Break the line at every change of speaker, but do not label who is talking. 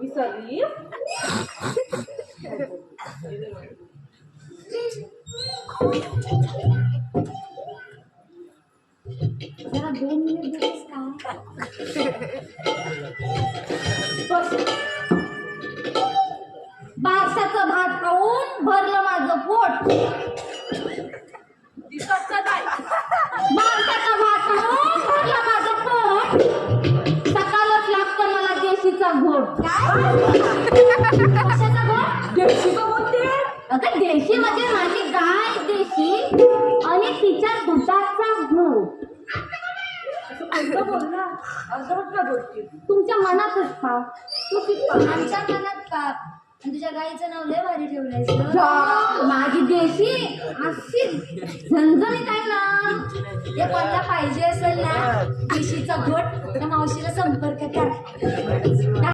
विसरली.
जरा दोन मिनिट का?
बस.
भात खाऊन भरलं माझं पोट. देशीचा घोट कशाचा घोट
देशी का बोलते
अगं देशी म्हणजे माझी गाय देशी आणि तिच्या दुधाचा घोट
असं कोणतं बोलला अर्धवट का बोलते
तुमच्या मनातच पाव. तू किती
आमच्या मनात का तुझ्या गाईचं नाव लय भारी.
जा, माझी देशी अशी झणझणीत आहे ना.
ते कोणाला पाहिजे असेल ना देशीचा घोट त्या मावशीला संपर्क कर.